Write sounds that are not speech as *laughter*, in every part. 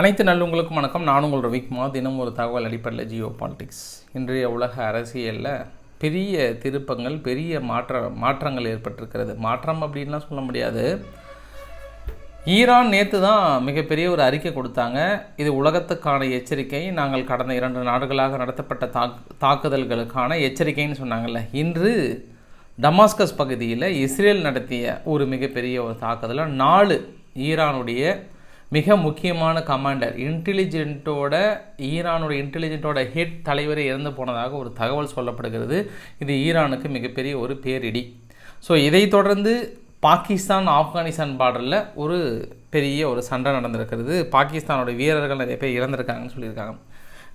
அனைத்து நல்லவங்களுக்கும் வணக்கம். நான் உங்கள் ரவிக்குமா தினம் ஒரு தகவல் அடிப்படையில் ஜியோ பாலிடிக்ஸ். இன்றைய உலக அரசியலில் பெரிய திருப்பங்கள் பெரிய மாற்ற மாற்றங்கள் ஏற்பட்டிருக்கிறது. மாற்றம் அப்படின்லாம் சொல்ல முடியாது. ஈரான் நேற்று தான் மிகப்பெரிய ஒரு அறிக்கை கொடுத்தாங்க. இது உலகத்துக்கான எச்சரிக்கை. நாங்கள் கடந்த இரண்டு நாடுகளாக நடத்தப்பட்ட தாக் தாக்குதல்களுக்கான எச்சரிக்கைன்னு சொன்னாங்கல்ல. இன்று டமாஸ்கஸ் பகுதியில் இஸ்ரேல் நடத்திய ஒரு மிகப்பெரிய ஒரு தாக்குதலில் நாலு ஈரானுடைய மிக முக்கியமான கமாண்டர் இன்டெலிஜென்ட்டோட ஈரானோட இன்டெலிஜென்ட்டோட ஹெட் தலைவரே இறந்து போனதாக ஒரு தகவல் சொல்லப்படுகிறது. இது ஈரானுக்கு மிகப்பெரிய ஒரு பேரிடி. ஸோ இதை தொடர்ந்து பாகிஸ்தான் ஆப்கானிஸ்தான் பார்டரில் ஒரு பெரிய ஒரு சண்டை நடந்திருக்கிறது. பாகிஸ்தானோட வீரர்கள் நிறைய பேர் இறந்திருக்காங்கன்னு சொல்லியிருக்காங்க.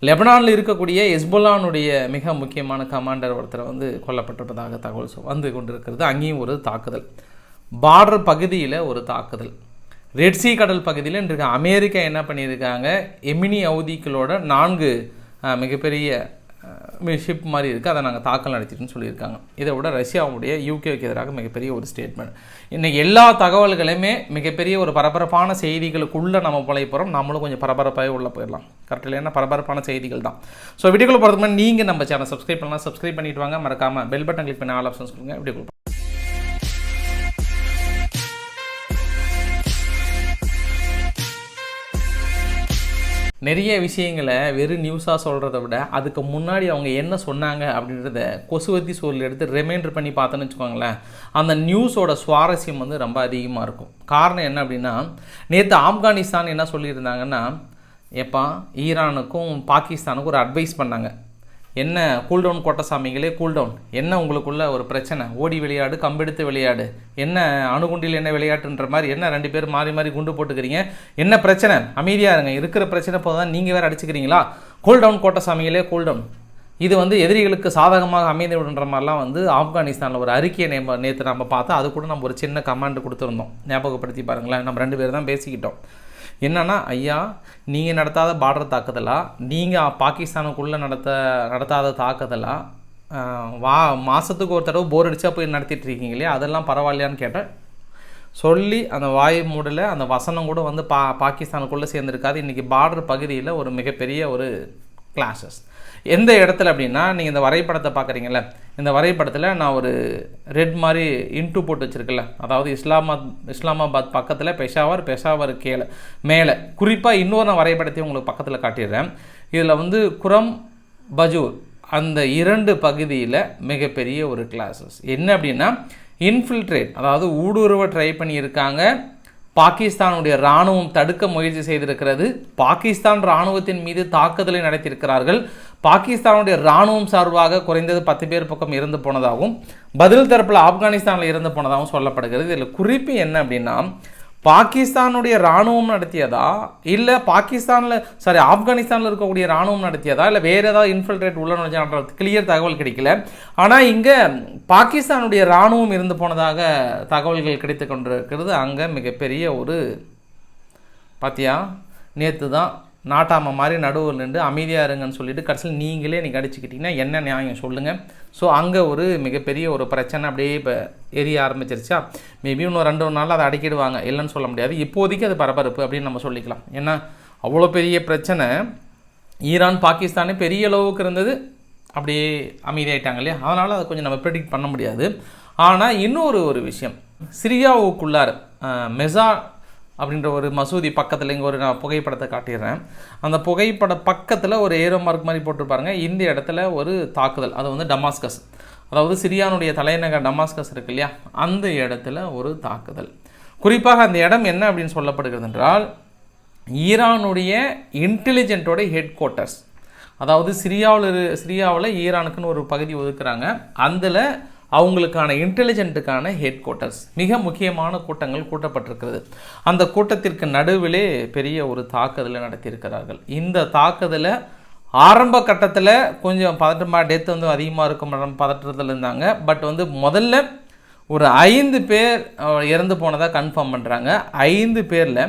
லெபனானில் இருக்கக்கூடிய எஸ்புல்லானுடைய மிக முக்கியமான கமாண்டர் ஒருத்தர் வந்து கொல்லப்பட்டிருப்பதாக தகவல் வந்து கொண்டிருக்கிறது. அங்கேயும் ஒரு தாக்குதல். பார்டர் பகுதியில் ஒரு தாக்குதல். ரெட்சி கடல் பகுதியில் இன்றைக்கு அமெரிக்கா என்ன பண்ணியிருக்காங்க? எமினி அவுதிகளோட நான்கு மிகப்பெரிய ஷிப் மாதிரி இருக்குது அதை நாங்கள் தாக்கல் நடத்திட்டுன்னு சொல்லியிருக்காங்க. இதை விட ரஷ்யாவுடைய யூகேக்கு எதிராக மிகப்பெரிய ஒரு ஸ்டேட்மெண்ட் இன்னைக்கு எல்லா தகவல்களையுமே மிகப்பெரிய ஒரு பரபரப்பான செய்திகளுக்குள்ளே நம்ம போலை போகிறோம் நம்மளும் கொஞ்சம் பரபரப்பாகவே உள்ளே போயிடலாம். கரெக்ட் இல்லைன்னா பரபரப்பான செய்திகள் தான். ஸோ வீடியோக்குள்ளே போகிறதுக்கு முன்னாடி நீங்கள் நம்ம சேனல் சப்ஸ்கிரைப் பண்ணலாம். சப்ஸ்கிரைப் பண்ணிவிட்டு வாங்க. மறக்காமல் பெல் பட்டன் கிளிக் பண்ணி ஆல் ஆப்ஷன் சொல்லுங்கள் வீடியோக்குள்ள நிறைய விஷயங்களை வெறும் நியூஸாக சொல்கிறத விட அதுக்கு முன்னாடி அவங்க என்ன சொன்னாங்க அப்படின்றத கொசுவத்தி சூழல் எடுத்து ரிமைண்டர் பண்ணி பார்த்தோன்னு வச்சுக்கோங்களேன் அந்த நியூஸோட சுவாரஸ்யம் வந்து ரொம்ப அதிகமாக இருக்கும். காரணம் என்ன அப்படின்னா நேற்று ஆப்கானிஸ்தான் என்ன சொல்லியிருந்தாங்கன்னா எப்பா ஈரானுக்கும் பாகிஸ்தானுக்கும் ஒரு அட்வைஸ் பண்ணாங்க. என்ன கூல்டவுன் கோட்டசாமிகளே கூல்டவுன் என்ன உங்களுக்குள்ள ஒரு பிரச்சனை? ஓடி விளையாடு கம்பெடுத்து விளையாடு. என்ன அணுகுண்டில் என்ன விளையாட்டுன்ற மாதிரி என்ன ரெண்டு பேரும் மாறி மாறி குண்டு போட்டுக்கிறீங்க? என்ன பிரச்சனை? அமைதியாக இருங்க. இருக்கிற பிரச்சனை போதான் நீங்கள் வேறு அடிச்சுக்கிறீங்களா? கூல்டவுன் கோட்டசாமிகளே கூல்டவுன் இது வந்து எதிரிகளுக்கு சாதகமாக அமைந்து விடுன்ற மாதிரிலாம் வந்து ஆப்கானிஸ்தானில் ஒரு அறிக்கையை நேம நேற்று நம்ம பார்த்தா அது கூட நம்ம ஒரு சின்ன கமாண்ட் கொடுத்துருந்தோம். ஞாபகப்படுத்தி பாருங்களேன். நம்ம ரெண்டு பேர் தான் பேசிக்கிட்டோம். என்னன்னா ஐயா நீங்கள் நடத்தாத பார்டர் தாக்குதலா? நீங்கள் பாகிஸ்தானுக்குள்ளே நடத்த நடத்தாத தாக்குதலா? வா மாதத்துக்கு ஒரு தடவை போர் அடிச்சா போய் நடத்திட்டு இருக்கீங்களே அதெல்லாம் பரவாயில்லையான்னு கேட்டேன். சொல்லி அந்த வாய் மூடல அந்த வசனம் கூட வந்து பா பாகிஸ்தானுக்குள்ளே சேர்ந்துருக்காது. இன்றைக்கி பார்டர் பகுதியில் ஒரு மிகப்பெரிய ஒரு கிளாஸஸ் எந்த இடத்துல அப்படின்னா நீங்கள் இந்த வரைபடத்தை பார்க்குறீங்கல்ல இந்த வரைபடத்தில் நான் ஒரு ரெட் மாதிரி இன்ட்டு போட்டு வச்சுருக்கல அதாவது இஸ்லாமாத் இஸ்லாமாபாத் பக்கத்தில் பெஷாவர் பெஷாவர் கீழே மேலே. குறிப்பாக இன்னொரு நான் வரைபடத்தையும் உங்களுக்கு பக்கத்தில் காட்டிடுறேன். இதில் வந்து குரம் பஜூர் அந்த இரண்டு பகுதியில் மிகப்பெரிய ஒரு கிளாஸஸ் என்ன அப்படின்னா இன்ஃபில்ட்ரேட் அதாவது ஊடுருவ ட்ரை பண்ணியிருக்காங்க. பாகிஸ்தானுடைய இராணுவம் தடுக்க முயற்சி செய்திருக்கிறது. பாகிஸ்தான் இராணுவத்தின் மீது தாக்குதலை நடத்தியிருக்கிறார்கள். பாகிஸ்தானுடைய இராணுவம் சார்பாக குறைந்தது பத்து பேர் பக்கம் இறந்து போனதாகவும் பதில் தரப்பில் ஆப்கானிஸ்தானில் இறந்து போனதாகவும் சொல்லப்படுகிறது. இதில் குறிப்பு என்ன அப்படின்னா பாகிஸ்தானுடைய இராணுவம் நடத்தியதா? இல்லை பாகிஸ்தானில் சாரி ஆப்கானிஸ்தானில் இருக்கக்கூடிய இராணுவம் நடத்தியதா? இல்லை வேறு ஏதாவது இன்ஃபில்ட்ரேட் உள்ள நுழைஞ்சான்ற கிளியர் தகவல் கிடைக்கல. ஆனால் இங்கே பாகிஸ்தானுடைய இராணுவம் இருந்து போனதாக தகவல்கள் கிடைத்து கொண்டிருக்கிறது. அங்கே மிகப்பெரிய ஒரு பாத்தியா? நேற்று தான் நாட்டாம மாதிரி நடுவில் நின்று அமைதியாக இருங்கன்னு சொல்லிட்டு கடைசியில் நீங்களே நீங்கள் அடிச்சுக்கிட்டிங்கன்னா என்ன நியாயம் சொல்லுங்கள் ஸோ அங்கே ஒரு மிகப்பெரிய ஒரு பிரச்சனை அப்படியே இப்போ எரிய ஆரம்பிச்சிருச்சா? மேபி இன்னும் ரெண்டு மூணு நாள் அதை அடக்கிடுவாங்க. இல்லைன்னு சொல்ல முடியாது. இப்போதைக்கு அது பரபரப்பு அப்படின்னு நம்ம சொல்லிக்கலாம். ஏன்னா அவ்வளோ பெரிய பிரச்சனை. ஈரான் பாகிஸ்தானே பெரிய அளவுக்கு இருந்தது. அப்படியே அமைதியாயிட்டாங்க இல்லையா? அதனால் அதை கொஞ்சம் நம்ம ப்ரெடிக்ட் பண்ண முடியாது. ஆனால் இன்னொரு ஒரு விஷயம். சிரியாவுக்குள்ளார் மெசா அப்படின்ற ஒரு மசூதி பக்கத்தில் இங்கே ஒரு நான் புகைப்படத்தை காட்டிடுறேன். அந்த புகைப்பட பக்கத்தில் ஒரு ஏரோ மார்க் மாதிரி போட்டிருப்பாருங்க. இந்த இடத்துல ஒரு தாக்குதல். அது வந்து டமாஸ்கஸ். அதாவது சிரியானுடைய தலைநகர் டமாஸ்கஸ் இருக்கு இல்லையா? அந்த இடத்துல ஒரு தாக்குதல். குறிப்பாக அந்த இடம் என்ன அப்படின்னு சொல்லப்படுகிறது என்றால் ஈரானுடைய இன்டெலிஜென்ட்டோட ஹெட் குவார்ட்டர்ஸ் அதாவது சிரியாவில் இரு சிரியாவில் ஈரானுக்குன்னு ஒரு பகுதி ஒதுக்குறாங்க. அதில் அவங்களுக்கான இன்டெலிஜென்ட்டுக்கான ஹெட் குவார்ட்டர்ஸ் மிக முக்கியமான கூட்டங்கள் கூட்டப்பட்டிருக்கிறது. அந்த கூட்டத்திற்கு நடுவிலே பெரிய ஒரு தாக்குதலை நடத்தியிருக்கிறார்கள். இந்த தாக்குதலை ஆரம்ப கட்டத்தில் கொஞ்சம் பதட்டமாக டெத் வந்து அதிகமாக இருக்கும் பதற்றத்தில் இருந்தாங்க. பட் வந்து முதல்ல ஒரு ஐந்து பேர் இறந்து போனதாக கன்ஃபார்ம் பண்ணுறாங்க ஐந்து பேரில்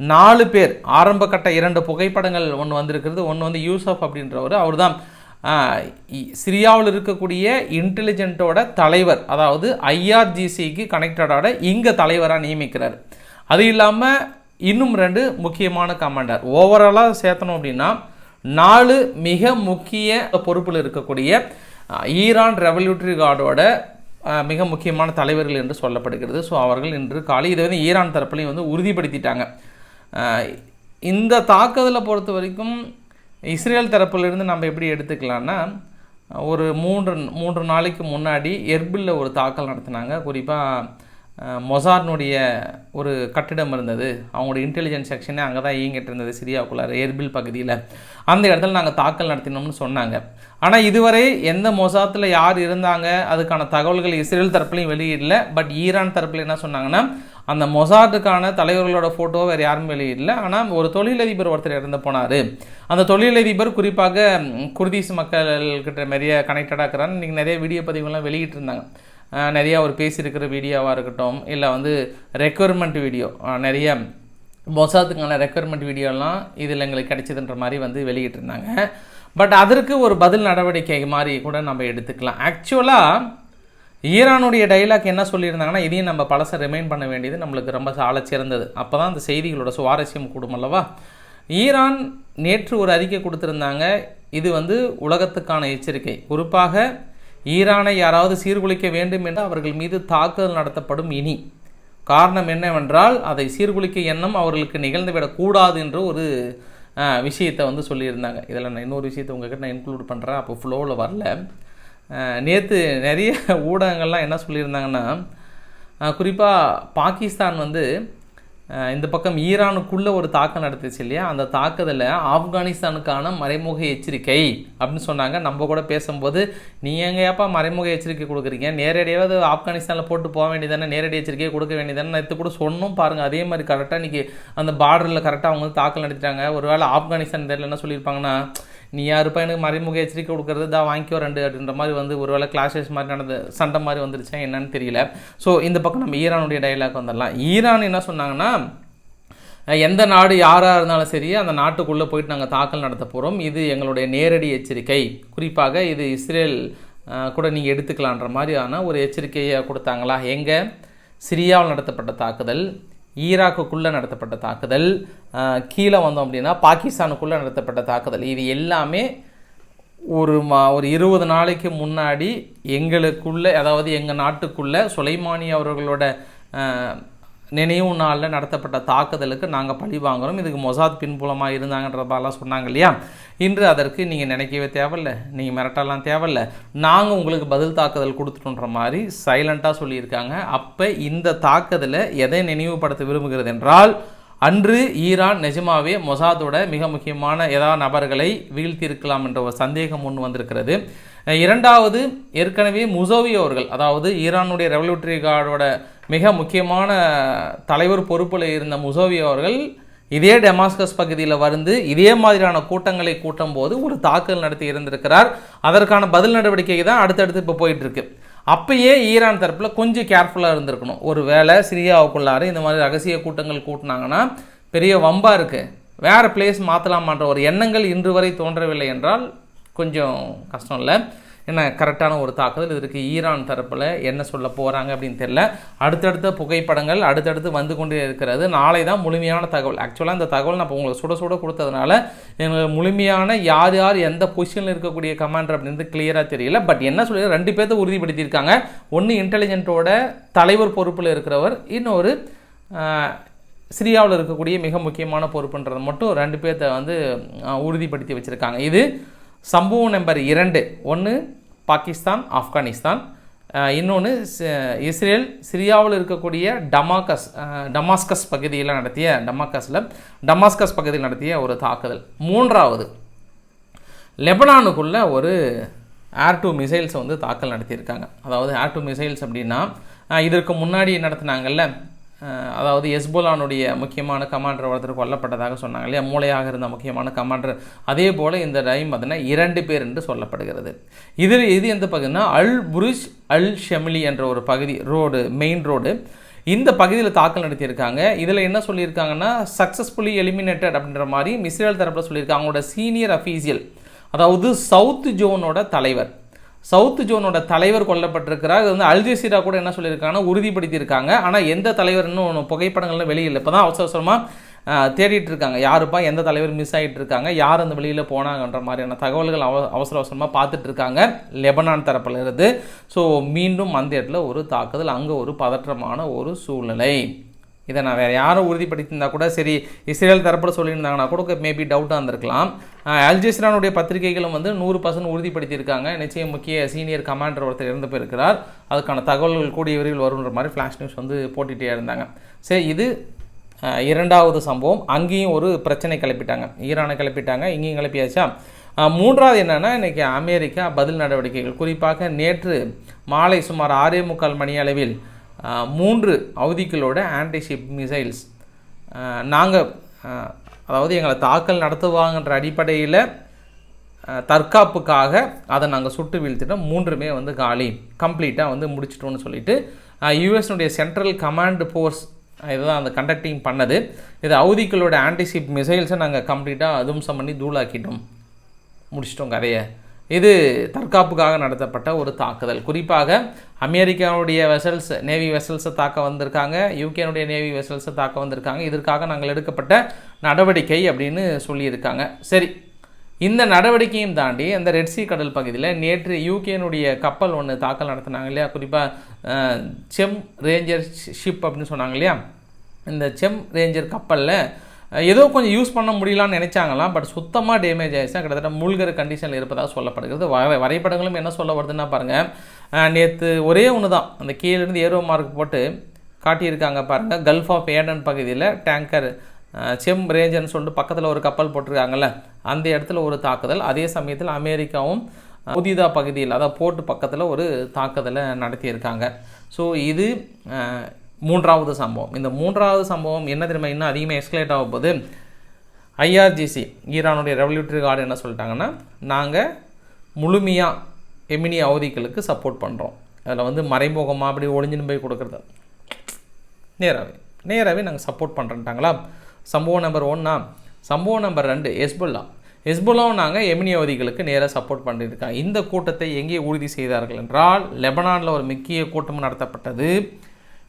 நாலு பேர் ஆரம்ப கட்ட இரண்டு புகைப்படங்கள் ஒன்று வந்திருக்கிறது. ஒன்று வந்து யூசப் அப்படின்றவர். அவர் தான் சிரியாவில் இருக்கக்கூடிய இன்டெலிஜென்ட்டோட தலைவர் அதாவது ஐஆர்ஜிசிக்கு கனெக்டடோட இங்கே தலைவராக நியமிக்கிறார். அது இல்லாமல் இன்னும் ரெண்டு முக்கியமான கமாண்டர் ஓவராலாக சேர்த்தணும் அப்படின்னா நாலு மிக முக்கிய பொறுப்பில் இருக்கக்கூடிய ஈரான் ரெவல்யூட்டரி கார்டோட மிக முக்கியமான தலைவர்கள் என்று சொல்லப்படுகிறது. ஸோ அவர்கள் இன்று காலை இதை வந்து ஈரான் தரப்புலையும் வந்து உறுதிப்படுத்திட்டாங்க. இந்த தாக்குதலை பொறுத்த வரைக்கும் இஸ்ரேல் தரப்பிலிருந்து நம்ம எப்படி எடுத்துக்கலாம்னா ஒரு மூன்று மூன்று நாளைக்கு முன்னாடி எர்பிலில் ஒரு தாக்கல் நடத்தினாங்க. குறிப்பாக மொசார்னுடைய ஒரு கட்டிடம் இருந்தது. அவங்களுடைய இன்டெலிஜென்ஸ் செக்ஷனே அங்கே தான் இயங்கிட்டு இருந்தது சிரியாவுக்குள்ளார எர்பில் பகுதியில். அந்த இடத்துல நாங்கள் தாக்கல் நடத்தினோம்னு சொன்னாங்க. ஆனால் இதுவரை எந்த மொசாத்தில் யார் இருந்தாங்க அதுக்கான தகவல்கள் இஸ்ரேல் தரப்புலையும் வெளியிடல. பட் ஈரான் தரப்பில் என்ன சொன்னாங்கன்னா அந்த மொசாதுக்கான தலைவர்களோட ஃபோட்டோ வேறு யாரும் வெளியிடல ஆனால் ஒரு தொழிலதிபர் ஒருத்தர் இறந்து போனார். அந்த தொழிலதிபர் குறிப்பாக குர்தீஸ் மக்கள்கிட்ட நிறைய கனெக்டடாக இருக்கிறான்னு இன்றைக்கி நிறைய வீடியோ பதிவுகள்லாம் வெளியிட்டிருந்தாங்க. நிறையா நிறைய அவர் பேசியிருக்கிற வீடியோவாக இருக்கட்டும் இல்லை வந்து ரெக்குயர்மெண்ட் வீடியோ நிறைய மொசாத்துக்கான ரெக்குயர்மெண்ட் வீடியோலாம் இதில் எங்களுக்கு கிடைச்சதுன்ற மாதிரி வந்து வெளியிட்டிருந்தாங்க. பட் அதற்கு ஒரு பதில் நடவடிக்கை மாதிரி கூட நம்ம எடுத்துக்கலாம். ஆக்சுவலாக ஈரானுடைய டைலாக் என்ன சொல்லியிருந்தாங்கன்னா இதையும் நம்ம பழசை ரிமைண்ட் பண்ண வேண்டியது நம்மளுக்கு ரொம்ப சால சிறந்தது. அப்போ தான் அந்த செய்திகளோட சுவாரஸ்யம் கூடும் அல்லவா? ஈரான் நேற்று ஒரு அறிக்கை கொடுத்துருந்தாங்க. இது வந்து உலகத்துக்கான எச்சரிக்கை. குறிப்பாக ஈரானை யாராவது சீர்குலைக்க வேண்டும் என்று அவர்கள் மீது தாக்குதல் நடத்தப்படும் இனி. காரணம் என்னவென்றால் அதை சீர்குலைக்க எண்ணம் அவர்களுக்கு நிகழ்ந்துவிடக்கூடாது என்ற ஒரு விஷயத்தை வந்து சொல்லியிருந்தாங்க. இதில் நான் இன்னொரு விஷயத்தை உங்ககிட்ட நான் இன்க்ளூட் பண்ணுறேன் அப்போ ஃப்ளோவில் வரல. நேற்று நிறைய *laughs* ஊடகங்கள்லாம் என்ன சொல்லியிருந்தாங்கன்னா குறிப்பாக பாகிஸ்தான் வந்து இந்த பக்கம் ஈரானுக்குள்ளே ஒரு தாக்கம் நடத்துச்சு இல்லையா? அந்த தாக்குதலில் ஆப்கானிஸ்தானுக்கான மறைமுக எச்சரிக்கை அப்படின்னு சொன்னாங்க. நம்ம கூட பேசும்போது நீ எங்கேயாப்பா மறைமுக எச்சரிக்கை கொடுக்குறீங்க? நேரடியாவது ஆப்கானிஸ்தானில் போட்டு போக வேண்டியதானே நேரடி எச்சரிக்கையை கொடுக்க வேண்டியதானே நேற்று கூட சொன்னோம் பாருங்கள் அதே மாதிரி கரெக்டாக இன்றைக்கி அந்த பார்டரில் கரெக்டாக அவங்க வந்து தாக்கல் நடத்திட்டாங்க. ஒருவேளை ஆப்கானிஸ்தான் தெரியல என்ன சொல்லியிருப்பாங்கன்னா நீ யாருப்பா எனக்கு மறைமுக எச்சரிக்கை கொடுக்கறது? தான் வாங்கிக்கோ ரெண்டு அப்படின்ற மாதிரி வந்து ஒருவேளை கிளாஷஸ் மாதிரி நடந்த சண்டை மாதிரி வந்துருச்சா என்னன்னு தெரியல. ஸோ இந்த பக்கம் நம்ம ஈரானுடைய டைலாக் வந்துடலாம். ஈரான் என்ன சொன்னாங்கன்னா எந்த நாடு யாராக இருந்தாலும் சரி அந்த நாட்டுக்குள்ளே போயிட்டு நாங்கள் தாக்கல் நடத்த போகிறோம் இது எங்களுடைய நேரடி எச்சரிக்கை. குறிப்பாக இது இஸ்ரேல் கூட நீங்கள் எடுத்துக்கலான்ற மாதிரியான ஒரு எச்சரிக்கையை கொடுத்தாங்களா? எங்கே? சிரியாவில் நடத்தப்பட்ட தாக்குதல். ஈராக்குக்குள்ளே நடத்தப்பட்ட தாக்குதல் கீழே வந்தோம் அப்படின்னா பாகிஸ்தானுக்குள்ளே நடத்தப்பட்ட தாக்குதல். இது எல்லாமே ஒரு மா ஒரு இருபது நாளைக்கு முன்னாடி எங்களுக்குள்ளே அதாவது எங்கள் நாட்டுக்குள்ளே சுலைமானி அவர்களோட நினைவு நாளில் நடத்தப்பட்ட தாக்குதலுக்கு நாங்கள் பழி வாங்குறோம். இதுக்கு மொசாத் பின்புலமாக இருந்தாங்கன்றதெல்லாம் சொன்னாங்க இல்லையா? இன்று அதற்கு நீங்கள் நினைக்கவே தேவையில்ல. நீங்கள் மிரட்டலாம் தேவையில்ல. நாங்கள் உங்களுக்கு பதில் தாக்குதல் கொடுத்துட்டோன்ற மாதிரி சைலண்ட்டாக சொல்லியிருக்காங்க. அப்போ இந்த தாக்குதலை எதை நினைவுபடுத்த விரும்புகிறது என்றால் அன்று ஈரான் நிஜமாவே மொசாதோட மிக முக்கியமான ஏதாவது நபர்களை வீழ்த்தியிருக்கலாம் என்ற ஒரு சந்தேகம் ஒன்று வந்திருக்கிறது. இரண்டாவது ஏற்கனவே முசோவி அவர்கள் அதாவது ஈரானுடைய ரெவல்யூட்டரி கார்டோட மிக முக்கியமான தலைவர் பொறுப்பில் இருந்த முசோவி அவர்கள் இதே டெமாஸ்கஸ் பகுதியில் வந்து இதே மாதிரியான கூட்டங்களை கூட்டும் போது ஒரு தாக்குதல் நடத்தி இருந்திருக்கிறார். அதற்கான பதில் நடவடிக்கை தான் அடுத்தடுத்து இப்போ போயிட்டுருக்கு. அப்பயே ஈரான் தரப்பில் கொஞ்சம் கேர்ஃபுல்லாக இருந்திருக்கணும். ஒரு வேளை சிரியாவுக்குள்ளார இந்த மாதிரி ரகசிய கூட்டங்கள் கூட்டினாங்கன்னா பெரிய வம்பாக இருக்குது வேறு பிளேஸ் மாற்றலாமான்ற ஒரு எண்ணங்கள் இன்று வரை தோன்றவில்லை என்றால் கொஞ்சம் கஷ்டம் இல்லை. என்ன கரெக்டான ஒரு தாக்குதல்? இதற்கு ஈரான் தரப்பில் என்ன சொல்ல போகிறாங்க அப்படின்னு தெரியல. அடுத்தடுத்த புகைப்படங்கள் அடுத்தடுத்து வந்து கொண்டே இருக்கிறது. நாளை தான் முழுமையான தகவல். ஆக்சுவலாக இந்த தகவல் நான் இப்போ உங்களுக்கு சுட சுட கொடுத்ததுனால எனக்கு முழுமையான யார் யார் எந்த பொசிஷனில் இருக்கக்கூடிய கமாண்டர் அப்படின்றது கிளியராக தெரியல. பட் என்ன சொல்லி ரெண்டு பேர்த்த உறுதிப்படுத்தியிருக்காங்க. ஒன்று இன்டெலிஜென்ட்டோட தலைவர் பொறுப்பில் இருக்கிறவர் இன்னொரு சிரியாவில் இருக்கக்கூடிய மிக முக்கியமான பொறுப்புன்றதை மட்டும் ரெண்டு பேர்த்த வந்து உறுதிப்படுத்தி வச்சுருக்காங்க. இது சம்பவம் நம்பர் இரண்டு. ஒன்று பாகிஸ்தான் ஆப்கானிஸ்தான். இன்னொன்று இஸ்ரேல் சிரியாவில் இருக்கக்கூடிய டமாக்கஸ் டமாஸ்கஸ் பகுதியில் நடத்திய டமாக்கஸில் டமாஸ்கஸ் பகுதியில் நடத்திய ஒரு தாக்குதல். மூன்றாவது லெபனானுக்குள்ள ஒரு ஏர் டு மிசைல்ஸ் வந்து தாக்கல் நடத்தியிருக்காங்க. அதாவது ஏர் டூ மிசைல்ஸ் அப்படின்னா இதற்கு முன்னாடி நடத்தினாங்கல்ல அதாவது எஸ்போலானுடைய முக்கியமான கமாண்டர் ஒருத்தர் கொல்லப்பட்டதாக சொன்னாங்க இல்லையா? மூளையாக இருந்த முக்கியமான கமாண்டர் அதே போல் இந்த டைம் பார்த்தீங்கன்னா இரண்டு பேர் என்று சொல்லப்படுகிறது. இதில் இது எந்த பகுதினா அல் புருஷ் அல் ஷெமிலி என்ற ஒரு பகுதி ரோடு மெயின் ரோடு இந்த பகுதியில் தாக்கல் நடத்தியிருக்காங்க. இதில் என்ன சொல்லியிருக்காங்கன்னா சக்ஸஸ்ஃபுல்லி எலிமினேட்டட் அப்படின்ற மாதிரி இஸ்ரேல் தரப்பில் சொல்லியிருக்காங்க. அவங்களோட சீனியர் அஃபீஷியல் அதாவது சவுத் ஜோனோட தலைவர். சவுத் ஜோனோட தலைவர் கொல்லப்பட்டிருக்கிறார். இது வந்து அல்ஜசீரா கூட என்ன சொல்லியிருக்காங்கன்னா உறுதிப்படுத்தியிருக்காங்க. ஆனால் எந்த தலைவர் இன்னும் புகைப்படங்கள்லாம் வெளியில் இப்போ தான் அவசர அவசரமாக தேடிட்டு இருக்காங்க யாருப்பா எந்த தலைவர் மிஸ் ஆகிட்டு இருக்காங்க யார் அந்த வெளியில் போனாங்கன்ற மாதிரியான தகவல்கள் அவ அவசர அவசரமாக பார்த்துட்டு இருக்காங்க லெபனான் தரப்பில் இருந்து. ஸோ மீண்டும் அந்த இடத்துல ஒரு தாக்குதல் அங்கே ஒரு பதற்றமான ஒரு சூழ்நிலை. இதை நான் வேறு யாரும் உறுதிப்படுத்தியிருந்தால் கூட சரி இஸ்ரேல் தரப்பில் சொல்லியிருந்தாங்கன்னா கூட மேபி டவுட்டாக இருந்திருக்கலாம். அல்ஜெசிரானுடைய பத்திரிகைகளும் வந்து நூறு பர்சன்ட் உறுதிப்படுத்தியிருக்காங்க. நிச்சயம் முக்கிய சீனியர் கமாண்டர் ஒருத்தர் இறந்து போயிருக்கிறார். அதுக்கான தகவல்கள் கூடிய விரைவில் வருன்ற மாதிரி ஃப்ளாஷ் நியூஸ் வந்து போட்டுகிட்டே இருந்தாங்க. சரி இது இரண்டாவது சம்பவம். அங்கேயும் ஒரு பிரச்சனை கிளப்பிட்டாங்க. ஈரானை கிளப்பிட்டாங்க இங்கேயும் கிளப்பியாச்சா? மூன்றாவது என்னென்னா இன்றைக்கி அமெரிக்கா பதில் நடவடிக்கைகள். குறிப்பாக நேற்று மாலை சுமார் ஆறே முக்கால் மணி அளவில் மூன்று அவதிகளோட ஆன்டிஷிப் மிசைல்ஸ் நாங்கள் அதாவது எங்களை தாக்கல் நடத்துவாங்கன்ற அடிப்படையில் தற்காப்புக்காக அதை நாங்கள் சுட்டு வீழ்த்திட்டோம். மூன்றுமே வந்து காலி கம்ப்ளீட்டாக வந்து முடிச்சிட்டோம்னு சொல்லிட்டு யூஎஸ்னுடைய சென்ட்ரல் கமாண்ட் ஃபோர்ஸ் இதுதான் அந்த கண்டக்டிங் பண்ணது. இது அவதிகளோட ஆன்டிசிப் மிசைல்ஸை நாங்கள் கம்ப்ளீட்டாக தும்சம் பண்ணி தூளாக்கிட்டோம். முடிச்சிட்டோம் கதையை. இது தற்காப்புக்காக நடத்தப்பட்ட ஒரு தாக்குதல். குறிப்பாக அமெரிக்காவுடைய வெசல்ஸ் நேவி வெசல்ஸை தாக்க வந்திருக்காங்க யூகேனுடைய நேவி வெசல்ஸை தாக்க வந்திருக்காங்க. இதற்காக நாங்கள் எடுக்கப்பட்ட நடவடிக்கை அப்படின்னு சொல்லியிருக்காங்க. சரி இந்த நடவடிக்கையும் தாண்டி அந்த ரெட்சி கடல் பகுதியில் நேற்று யூகேனுடைய கப்பல் ஒன்று தாக்கல் நடத்தினாங்க இல்லையா? குறிப்பாக செம் ரேஞ்சர் ஷிப் அப்படின்னு சொன்னாங்க இல்லையா? இந்த செம் ரேஞ்சர் கப்பலில் ஏதோ கொஞ்சம் யூஸ் பண்ண முடியலான்னு நினைச்சாங்களாம் பட் சுத்தமாக டேமேஜ் ஆயிடுச்சு. கிட்டத்தட்ட மூழ்கிற கண்டிஷனில் இருப்பதாக சொல்லப்படுகிறது. வரை வரைபடங்களும் என்ன சொல்ல வருதுன்னா பாருங்கள் நேற்று ஒரே ஒன்று தான். அந்த கீழேருந்து ஏரோ மார்க் போட்டு காட்டியிருக்காங்க பாருங்கள் கல்ஃப் ஆஃப் ஏடன் பகுதியில் டேங்கர் செம் ரேஞ்சர்னு சொல்லிட்டு பக்கத்தில் ஒரு கப்பல் போட்டிருக்காங்கல்ல அந்த இடத்துல ஒரு தாக்குதல். அதே சமயத்தில் அமெரிக்காவும் புதிதா பகுதியில் அதாவது போர்ட்டு பக்கத்தில் ஒரு தாக்குதலை நடத்தியிருக்காங்க. ஸோ இது மூன்றாவது சம்பவம். இந்த மூன்றாவது சம்பவம் என்ன தெரியுமா? இன்னும் அதிகமாக எஸ்கலேட் ஆக போகுது. ஐஆர்ஜிசி ஈரானுடைய ரெவல்யூட்டரி கார்டு என்ன சொல்லிட்டாங்கன்னா நாங்கள் முழுமையாக எமினி அவதிகளுக்கு சப்போர்ட் பண்ணுறோம் அதில் வந்து மறைமுகமாக அப்படி ஒளிஞ்சுன்னு போய் கொடுக்குறது. நேராகவே நேராகவே நாங்கள் சப்போர்ட் பண்ணுறேன்ட்டாங்களா சம்பவம் நம்பர் ஒன்னா சம்பவம் நம்பர் ரெண்டு எஸ்புல்லா ஹெஸ்புல்லாவும் நாங்கள் எமினி அவதிகளுக்கு நேராக சப்போர்ட் பண்ணியிருக்காங்க இந்த கூட்டத்தை எங்கே உறுதி செய்தார்கள் என்றால் லெபனானில் ஒரு முக்கிய கூட்டம் நடத்தப்பட்டது.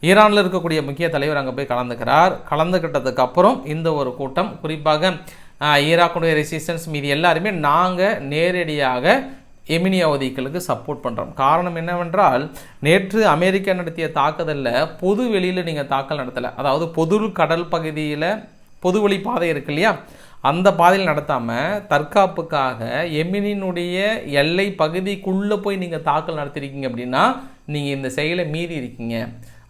ஈரானில் இருக்கக்கூடிய முக்கிய தலைவர் அங்கே போய் கலந்துக்கிறார். கலந்துக்கிட்டதுக்கு அப்புறம் இந்த ஒரு கூட்டம் குறிப்பாக ஈராக்குடைய ரெசிஸ்டன்ஸ் மீது எல்லாருமே நாங்கள் நேரடியாக எமினி அவதிகளுக்கு சப்போர்ட் பண்ணுறோம் காரணம் என்னவென்றால் நேற்று அமெரிக்கா நடத்திய தாக்குதலில் பொது வெளியில் நீங்கள் தாக்கல் நடத்தலை. அதாவது பொது கடல் பகுதியில் பொது வழி பாதை இருக்கு இல்லையா? அந்த பாதையில் நடத்தாமல் தற்காப்புக்காக எமினினுடைய எல்லை பகுதிக்குள்ளே போய் நீங்கள் தாக்கல் நடத்திருக்கீங்க அப்படின்னா நீங்கள் இந்த செயலை மீறி இருக்கீங்க.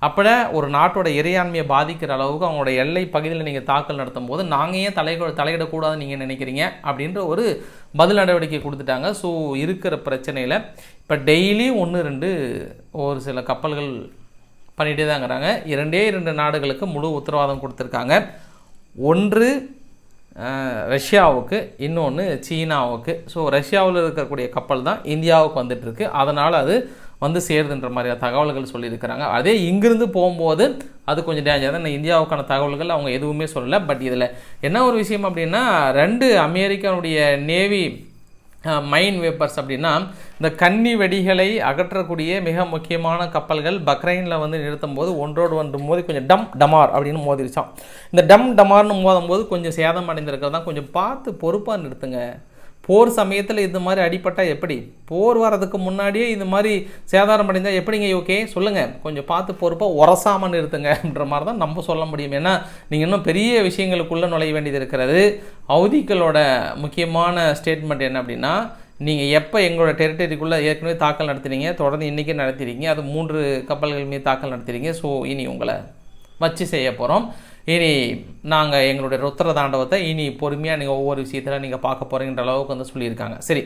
அப்போ ஒரு நாட்டோட இறையாண்மையை பாதிக்கிற அளவுக்கு அவங்களோட எல்லை பகுதியில் நீங்கள் தாக்கல் நடத்தும் போது நாங்கள் ஏன் தலை தலையிடக்கூடாதுன்னு நீங்கள் நினைக்கிறீங்க? அப்படின்ற ஒரு பதில் நடவடிக்கை கொடுத்துட்டாங்க. ஸோ இருக்கிற பிரச்சனையில் இப்போ டெய்லி ஒன்று ரெண்டு ஒரு சில கப்பல்கள் பண்ணிகிட்டே தாங்கிறாங்க இரண்டே இரண்டு நாடுகளுக்கு முழு உத்தரவாதம் கொடுத்துருக்காங்க. ஒன்று ரஷ்யாவுக்கு இன்னொன்று சீனாவுக்கு. ஸோ ரஷ்யாவில் இருக்கக்கூடிய கப்பல் தான் இந்தியாவுக்கு வந்துட்டுருக்கு அதனால் அது வந்து சேருதுன்ற மாதிரியான தகவல்கள் சொல்லியிருக்கிறாங்க. அதே இங்கிருந்து போகும்போது அது கொஞ்சம் டேஞ்சர் தான். இந்தியாவுக்கான தகவல்கள் அவங்க எதுவுமே சொல்லலை. பட் இதில் என்ன ஒரு விஷயம் அப்படின்னா ரெண்டு அமெரிக்கானுடைய நேவி மைன் வேப்பர்ஸ் அப்படின்னா இந்த கன்னி வெடிகளை அகற்றக்கூடிய மிக முக்கியமான கப்பல்கள் பக்ரைனில் வந்து நிறுத்தும் போது ஒன்றோடு ஒன்று மோதி கொஞ்சம் டம் டமார் அப்படின்னு மோதிருச்சான் இந்த டம் டமார்னு மோதும் போது கொஞ்சம் சேதம் அடைந்திருக்கிறது தான் கொஞ்சம் பார்த்து பொறுப்பாக நிறுத்துங்க. போர் சமயத்தில் இந்த மாதிரி அடிப்பட்டால் எப்படி? போர் வரதுக்கு முன்னாடியே இந்த மாதிரி சேதாரம் அடைந்தால் எப்படிங்க ஓகே சொல்லுங்கள் கொஞ்சம் பார்த்து பொறுப்பாக உரசாமல் நிறுத்துங்க அப்படின்ற மாதிரி தான் நம்ம சொல்ல முடியும். ஏன்னா நீங்கள் இன்னும் பெரிய விஷயங்களுக்குள்ளே நுழைய வேண்டியது இருக்கிறது. அவதிகளோட முக்கியமான ஸ்டேட்மெண்ட் என்ன அப்படின்னா நீங்கள் எப்போ எங்களோட டெரிட்டரிக்குள்ளே ஏற்கனவே தாக்கல் நடத்துறீங்க தொடர்ந்து இன்றைக்கி நடத்துறீங்க அது மூன்று கப்பல்கள் மீது தாக்கல் நடத்துறீங்க ஸோ இனி உங்களை வச்சு செய்ய போகிறோம் இனி நாங்கள் எங்களுடைய ருத்ர தாண்டவத்தை இனி பொறுமையாக நீங்கள் ஒவ்வொரு விஷயத்தில் நீங்கள் பார்க்க போகிறீங்கிற அளவுக்கு வந்து சொல்லியிருக்காங்க. சரி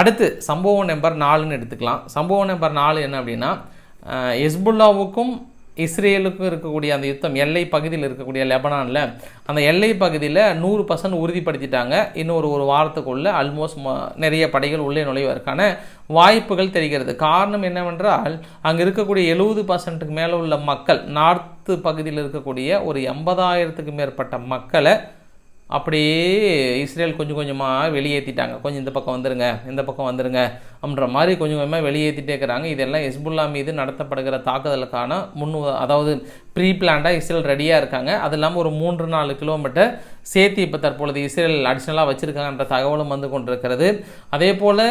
அடுத்து சம்பவம் நம்பர் நாலுன்னு எடுத்துக்கலாம். சம்பவம் நம்பர் நாலு என்ன அப்படின்னா எஸ்புல்லாவுக்கும் இஸ்ரேலுக்கும் இருக்கக்கூடிய அந்த யுத்தம் எல்லை பகுதியில் இருக்கக்கூடிய லெபனானில் அந்த எல்லை பகுதியில் நூறு பர்சன்ட் உறுதிப்படுத்திட்டாங்க. இன்னொரு ஒரு வாரத்துக்குள்ளே ஆல்மோஸ்ட் நிறைய படைகள் உள்ளே நுழைவதற்கான வாய்ப்புகள் தெரிகிறது. காரணம் என்னவென்றால் அங்கே இருக்கக்கூடிய எழுபது பர்சன்ட்டுக்கு மேலே உள்ள மக்கள் நார்த் நார்த்து பகுதியில் இருக்கக்கூடிய ஒரு எண்பதாயிரத்துக்கு மேற்பட்ட மக்களை அப்படியே இஸ்ரேல் கொஞ்சம் கொஞ்சமாக வெளியேற்றிட்டாங்க கொஞ்சம் இந்த பக்கம் வந்துருங்க இந்த பக்கம் வந்துருங்க அப்படின்ற மாதிரி கொஞ்சம் கொஞ்சமாக வெளியேற்றிட்டே இருக்கிறாங்க. இதெல்லாம் ஹெஸ்புல்லா மீது நடத்தப்படுகிற தாக்குதலுக்கான முன் அதாவது ப்ரீ பிளான்டாக இஸ்ரேல் ரெடியாக இருக்காங்க. அது இல்லாமல் ஒரு மூன்று நாலு கிலோமீட்டர் சேர்த்து இப்போ தற்பொழுது இஸ்ரேல் அடிஷ்னலாக வச்சுருக்காங்கன்ற தகவலும் வந்து கொண்டிருக்கிறது. அதே போல்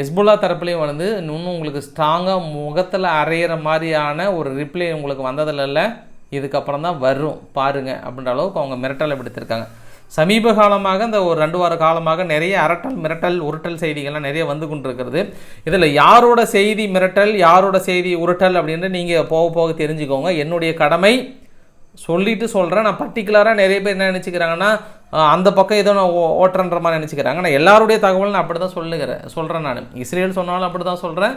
எஸ்புல்லா தரப்புலேயும் வந்து இன்னும் உங்களுக்கு ஸ்ட்ராங்காக முகத்தில் அரையிற மாதிரியான ஒரு ரிப்ளை உங்களுக்கு வந்ததில்ல இதுக்கப்புறம் தான் வரும். பாருங்க அப்படின்ற அளவுக்கு அவங்க மிரட்டலை விடுத்திருக்காங்க. சமீப காலமாக இந்த ஒரு ரெண்டு வார காலமாக நிறைய அரட்டல் மிரட்டல் உருட்டல் செய்திகள்லாம் நிறைய வந்து கொண்டிருக்கிறது. இதில் யாரோட செய்தி மிரட்டல் யாரோட செய்தி உருட்டல் அப்படின்னு நீங்கள் போக போக தெரிஞ்சுக்கோங்க. என்னுடைய கடமை சொல்லிட்டு சொல்கிறேன் நான் பர்டிகுலராக நிறைய பேர் என்ன நினச்சிக்கிறாங்கன்னா அந்த பக்கம் ஏதோ நான் ஓ- ஓட்டுறன்ற மாதிரி நினச்சிக்கிறாங்க. நான் எல்லாருடைய தகவல் நான் அப்படி தான் சொல்லுகிறேன். சொல்கிறேன் நான். இஸ்ரேல் சொன்னாலும் அப்படி தான் சொல்கிறேன்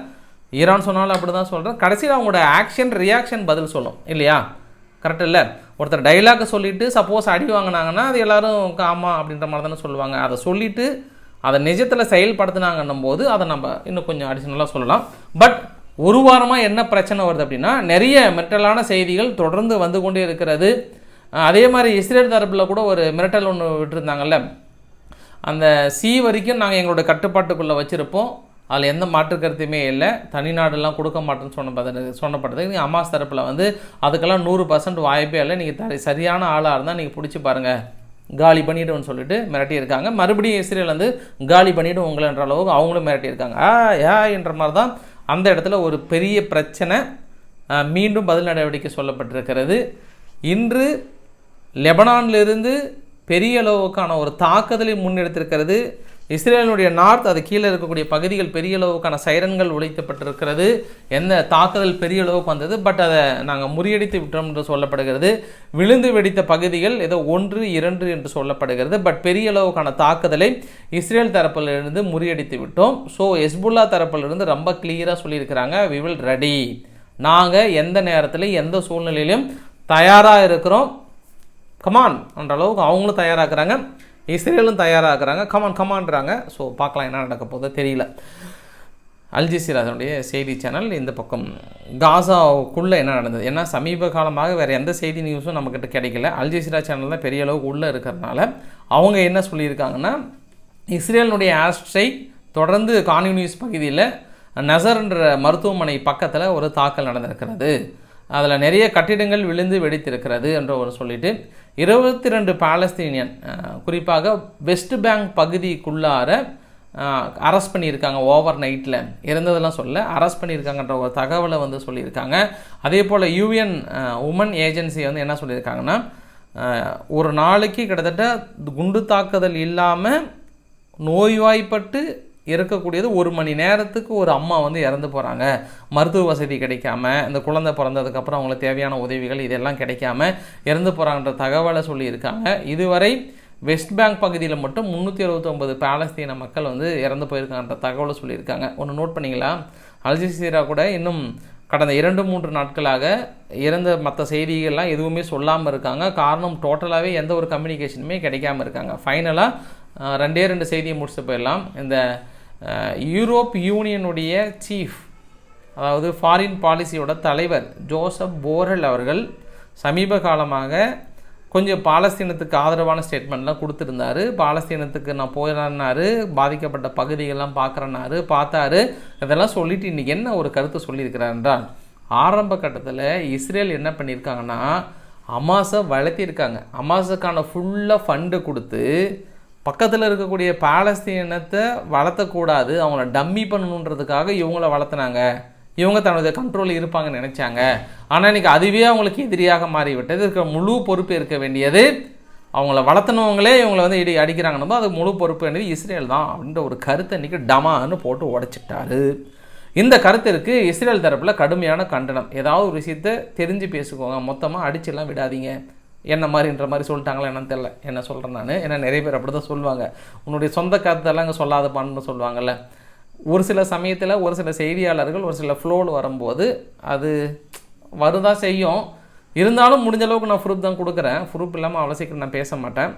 ஈரான் சொன்னாலும் அப்படி தான் சொல்கிறேன் கடைசியில் அவங்களோட ஆக்ஷன் ரியாக்ஷன் பதில் சொல்லும். இல்லையா? கரெக்ட் இல்லை? ஒருத்தர் டைலாக்கை சொல்லிவிட்டு சப்போஸ் அடி வாங்கினாங்கன்னா அது எல்லோரும் ஆமாம் அப்படின்ற மாதிரி தானே சொல்லுவாங்க. அதை சொல்லிவிட்டு அதை நிஜத்தில் செயல்படுத்தினாங்கன்னும் போது அதை நம்ம இன்னும் கொஞ்சம் அடிஷ்னலாக சொல்லலாம். பட் ஒரு வாரமாக என்ன பிரச்சனை வருது அப்படின்னா நிறைய மிரட்டலான செய்திகள் தொடர்ந்து வந்து கொண்டே இருக்கிறது. அதே மாதிரி இஸ்ரேல் தரப்பில் கூட ஒரு மிரட்டல் ஒன்று விட்டுருந்தாங்கல்ல. அந்த சி வரைக்கும் நாங்கள் எங்களோட கட்டுப்பாட்டுக்குள்ளே வச்சுருப்போம். அதில் எந்த மாற்று கருத்துமே இல்லை. தனிநாடுலாம் கொடுக்க மாட்டேன்னு சொன்ன சொன்னப்பட்டது. நீங்கள் அம்மாஸ் தரப்பில் வந்து அதுக்கெல்லாம் நூறு பர்சன்ட் வாய்ப்பே இல்லை. நீங்கள் த சரியான ஆளாக இருந்தால் நீங்கள் பிடிச்சி பாருங்கள் காலி பண்ணிவிடுவோன்னு சொல்லிட்டு மிரட்டியிருக்காங்க. மறுபடியும் இஸ்ரேல் வந்து காலி பண்ணிவிடுவோங்களேன்ற அளவுக்கு அவங்களும் மிரட்டியிருக்காங்க. ஆ ஏ என்ற மாதிரி தான் அந்த இடத்துல ஒரு பெரிய பிரச்சனை மீண்டும் பதில் நடவடிக்கை சொல்லப்பட்டிருக்கிறது. இன்று லெபனானிலிருந்து பெரிய அளவுக்கான ஒரு தாக்குதலை முன்னெடுத்திருக்கிறது. இஸ்ரேலினுடைய நார்த் அது கீழே இருக்கக்கூடிய பகுதிகள் பெரிய அளவுக்கான சைரன்கள் உழைத்தப்பட்டிருக்கிறது எந்த தாக்குதல் பெரிய அளவுக்கு வந்தது பட் அதை நாங்கள் முறியடித்து விட்டோம் என்று சொல்லப்படுகிறது. விழுந்து வெடித்த பகுதிகள் ஏதோ ஒன்று இரண்டு என்று சொல்லப்படுகிறது பட் பெரிய அளவுக்கான தாக்குதலை இஸ்ரேல் தரப்பிலிருந்து முறியடித்து விட்டோம். ஸோ எஸ்புல்லா தரப்பிலிருந்து ரொம்ப கிளியராக சொல்லியிருக்கிறாங்க வி வில் ரெடி நாங்கள் எந்த நேரத்தில் எந்த சூழ்நிலையிலும் தயாராக இருக்கிறோம். கமான் என்ற அளவுக்கு அவங்களும் தயாராகிறாங்க இஸ்ரேலும் தயாராகிறாங்க. கமான் கமான்றாங்க ஸோ பார்க்கலாம் என்ன நடக்க போதோ தெரியல. அல்ஜிசிரா அதனுடைய செய்தி சேனல் இந்த பக்கம். காசாவுக்குள்ளே என்ன நடந்தது? ஏன்னா சமீப காலமாக வேறு எந்த செய்தி நியூஸும் நம்மக்கிட்ட கிடைக்கல. அல்ஜிசிரா சேனல் தான் பெரிய அளவுக்கு உள்ளே இருக்கிறதுனால அவங்க என்ன சொல்லியிருக்காங்கன்னா இஸ்ரேலினுடைய ஆஸ்ட்ரை தொடர்ந்து கான்யூனிஸ் பகுதியில் நசர்ன்ற மருத்துவமனை பக்கத்தில் ஒரு தாக்கல் நடந்திருக்கிறது. அதில் நிறைய கட்டிடங்கள் விழுந்து வெடித்திருக்கிறது என்று ஒரு சொல்லிட்டு இருபத்தி ரெண்டு பாலஸ்தீனியன் குறிப்பாக வெஸ்ட் பேங்க் பகுதிக்குள்ளார அரெஸ்ட் பண்ணியிருக்காங்க ஓவர் நைட்டில் இருந்ததெல்லாம் சொல்ல அரெஸ்ட் பண்ணியிருக்காங்கன்ற ஒரு தகவலை வந்து சொல்லியிருக்காங்க. அதே போல் யூஎன் உமன் ஏஜென்சி வந்து என்ன சொல்லியிருக்காங்கன்னா ஒரு நாளைக்கு கிட்டத்தட்ட குண்டு தாக்குதல் இல்லாமல் நோய்வாய்ப்பட்டு இருக்கக்கூடியது ஒரு மணி நேரத்துக்கு ஒரு அம்மா வந்து இறந்து போகிறாங்க மருத்துவ வசதி கிடைக்காம இந்த குழந்தை பிறந்ததுக்கப்புறம் அவங்களுக்கு தேவையான உதவிகள் இதெல்லாம் கிடைக்காம இறந்து போகிறாங்கன்ற தகவலை சொல்லியிருக்காங்க. இதுவரை வெஸ்ட் பேங்க் பகுதியில் மட்டும் முந்நூற்றி அறுபத்தொம்பது பாலஸ்தீன மக்கள் வந்து இறந்து போயிருக்காங்கன்ற தகவலை சொல்லியிருக்காங்க. ஒன்று நோட் பண்ணிங்களா? அல்ஜசீரா கூட இன்னும் கடந்த இரண்டு மூன்று நாட்களாக இறந்த மற்ற செய்திகள்லாம் எதுவுமே சொல்லாமல் இருக்காங்க. காரணம் டோட்டலாகவே எந்த ஒரு கம்யூனிகேஷனுமே கிடைக்காம இருக்காங்க. ஃபைனலாக ரெண்டே ரெண்டு செய்தியை முடிச்சுட்டு போயிடலாம். இந்த யூரோப் யூனியனுடைய சீஃப் அதாவது ஃபாரின் பாலிசியோட தலைவர் ஜோசப் போரல் அவர்கள் சமீப காலமாக கொஞ்சம் பாலஸ்தீனத்துக்கு ஆதரவான ஸ்டேட்மெண்ட்லாம் கொடுத்துருந்தாரு. பாலஸ்தீனத்துக்கு நான் போயிடறேன்னாரு பாதிக்கப்பட்ட பகுதிகள்லாம் பார்க்குறேன்னாரு பார்த்தாரு. இதெல்லாம் சொல்லிட்டு இன்றைக்கி என்ன ஒரு கருத்தை சொல்லியிருக்கிறார் என்றால் ஆரம்ப கட்டத்தில் இஸ்ரேல் என்ன பண்ணியிருக்காங்கன்னா அமாசை வளர்த்திருக்காங்க அமாசுக்கான ஃபுல்லாக ஃபண்டு கொடுத்து பக்கத்தில் இருக்கக்கூடிய பாலஸ்தீனத்தை வளர்த்தக்கூடாது அவங்கள டம்மி பண்ணணுன்றதுக்காக இவங்கள வளர்த்துனாங்க. இவங்க தன்னுடைய கண்ட்ரோலில் இருப்பாங்கன்னு நினச்சாங்க. ஆனால் இன்னைக்கு அதுவே அவங்களுக்கு எதிரியாக மாறிவிட்டது. இருக்க முழு பொறுப்பு இருக்க வேண்டியது அவங்கள வளர்த்துனவங்களே இவங்களை வந்து இடி அடிக்கிறாங்கன்னு அது முழு பொறுப்பு வேண்டியது இஸ்ரேல் தான் அப்படின்ற ஒரு கருத்தை இன்றைக்கி டமான்னு போட்டு உடைச்சிட்டாரு. இந்த கருத்திற்கு இஸ்ரேல் தரப்பில் கடுமையான கண்டனம். ஏதாவது ஒரு விஷயத்தை தெரிஞ்சு பேசுக்கோங்க. மொத்தமாக அடிச்செல்லாம் விடாதீங்க. என்ன மாதிரின்ற மாதிரி சொல்லிட்டாங்களா என்னன்னு தெரில என்ன சொல்கிறேன் நான்? ஏன்னா நிறைய பேர் அப்படி தான் சொல்லுவாங்க. உன்னுடைய சொந்த கருத்தெல்லாம் அங்கே சொல்லாதப்பான்னு சொல்லுவாங்கல்ல. ஒரு சில சமயத்தில் ஒரு சில செய்தியாளர்கள் ஒரு சில ஃப்ளோவில் வரும்போது அது வருதா செய்யும். இருந்தாலும் முடிஞ்ச அளவுக்கு நான் ப்ரூஃப் தான் கொடுக்குறேன். ப்ரூஃப் இல்லாமல் அவ்வளோ சீக்கிரம் நான் பேச மாட்டேன்.